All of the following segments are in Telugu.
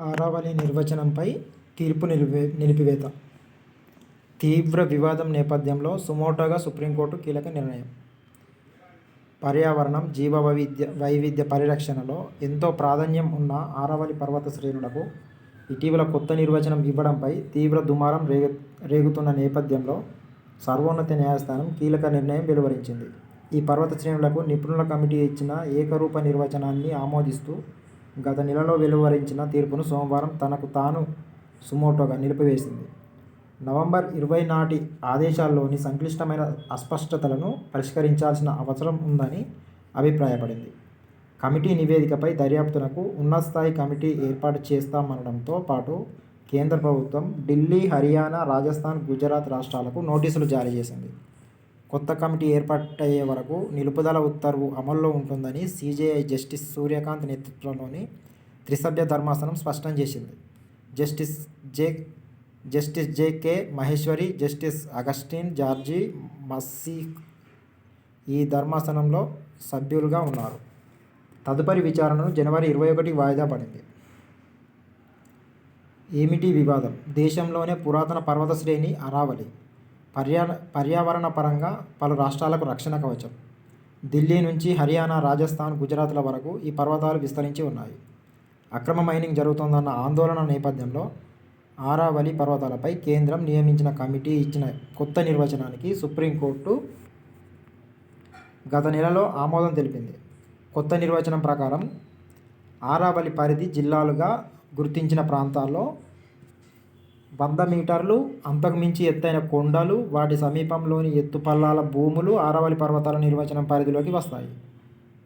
ఆరావళి నిర్వచనంపై తీర్పు నిలిపి నిలిపివేత. తీవ్ర వివాదం నేపథ్యంలో సుమోటోగా సుప్రీంకోర్టు కీలక నిర్ణయం. పర్యావరణం జీవ వైవిధ్య వైవిధ్య పరిరక్షణలో ఎంతో ప్రాధాన్యం ఉన్న ఆరావళి పర్వత శ్రేణులకు ఇటీవల కొత్త నిర్వచనం ఇవ్వడంపై తీవ్ర దుమారం రేగు రేగుతున్న నేపథ్యంలో సర్వోన్నత న్యాయస్థానం కీలక నిర్ణయం వెలువరించింది. ఈ పర్వత శ్రేణులకు నిపుణుల కమిటీ ఇచ్చిన ఏకరూప నిర్వచనాన్ని ఆమోదిస్తూ గత నెలలో వెలువరించిన తీర్పును సోమవారం తనకు తాను సుమోటోగా నిలిపివేసింది. నవంబర్ ఇరవై నాటి ఆదేశాల్లోని సంక్లిష్టమైన అస్పష్టతలను పరిష్కరించాల్సిన అవసరం ఉందని అభిప్రాయపడింది. కమిటీ నివేదికపై దర్యాప్తునకు ఉన్నతస్థాయి కమిటీ ఏర్పాటు చేస్తామనడంతో పాటు కేంద్ర ప్రభుత్వం ఢిల్లీ హర్యానా రాజస్థాన్ గుజరాత్ రాష్ట్రాలకు నోటీసులు జారీ చేసింది. కొత్త కమిటీ ఏర్పాటయ్యే వరకు నిలుపుదల ఉత్తర్వు అమల్లో ఉంటుందని సీజేఐ జస్టిస్ సూర్యకాంత్ నేతృత్వంలోని త్రిసభ్య ధర్మాసనం స్పష్టం చేసింది. Justice J justice J K Maheshwari justice Augustine George Masih ఈ ధర్మాసనంలో సభ్యులుగా ఉన్నారు. తదుపరి విచారణను జనవరి ఇరవై ఒకటి వాయిదా పడింది. ఏమిటి వివాదం? దేశంలోనే పురాతన పర్వత శ్రేణి అరావళి. పర్యా పర్యావరణ పరంగా పలు రాష్ట్రాలకు రక్షణ కవచం ఢిల్లీ నుంచి హర్యానా రాజస్థాన్ గుజరాత్ల వరకు ఈ పర్వతాలు విస్తరించి ఉన్నాయి. అక్రమ మైనింగ్ జరుగుతోందన్న ఆందోళన నేపథ్యంలో ఆరావళి పర్వతాలపై కేంద్రం నియమించిన కమిటీ ఇచ్చిన కొత్త నిర్వచనానికి సుప్రీంకోర్టు గత నెలలో ఆమోదం తెలిపింది. కొత్త నిర్వచనం ప్రకారం ఆరావళి పరిధి జిల్లాలుగా గుర్తించిన ప్రాంతాల్లో వంద మీటర్లు అంతకుమించి ఎత్తైన కొండలు వాటి సమీపంలోని ఎత్తుపల్లాల భూములు ఆరవలి పర్వతాల నిర్వచనం పరిధిలోకి వస్తాయి.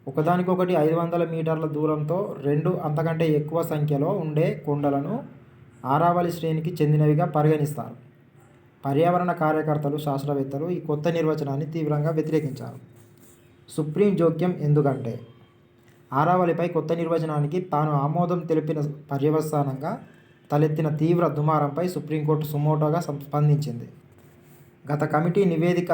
ఒకదానికొకటి ఐదు వందల మీటర్ల దూరంతో రెండు అంతకంటే ఎక్కువ సంఖ్యలో ఉండే కొండలను ఆరావళి శ్రేణికి చెందినవిగా పరిగణిస్తారు. పర్యావరణ కార్యకర్తలు శాస్త్రవేత్తలు ఈ కొత్త నిర్వచనాన్ని తీవ్రంగా వ్యతిరేకించారు. సుప్రీం జోక్యం ఎందుకంటే ఆరావళిపై కొత్త నిర్వచనానికి తాను ఆమోదం తెలిపిన పర్యవసానంగా తలెత్తిన తీవ్ర దుమారంపై సుప్రీంకోర్టు సుమోటోగా స్పందించింది. గత కమిటీ నివేదిక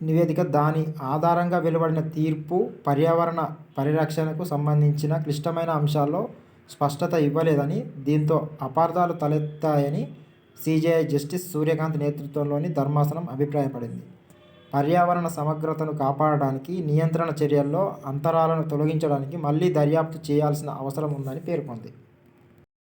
నివేదిక దాని ఆధారంగా వెలువడిన తీర్పు పర్యావరణ పరిరక్షణకు సంబంధించిన క్లిష్టమైన అంశాల్లో స్పష్టత ఇవ్వలేదని దీంతో అపార్థాలు తలెత్తాయని సీజేఐ జస్టిస్ సూర్యకాంత్ నేతృత్వంలోని ధర్మాసనం అభిప్రాయపడింది. పర్యావరణ సమగ్రతను కాపాడడానికి నియంత్రణ చర్యల్లో అంతరాలను తొలగించడానికి మళ్ళీ దర్యాప్తు చేయాల్సిన అవసరం ఉందని పేర్కొంది.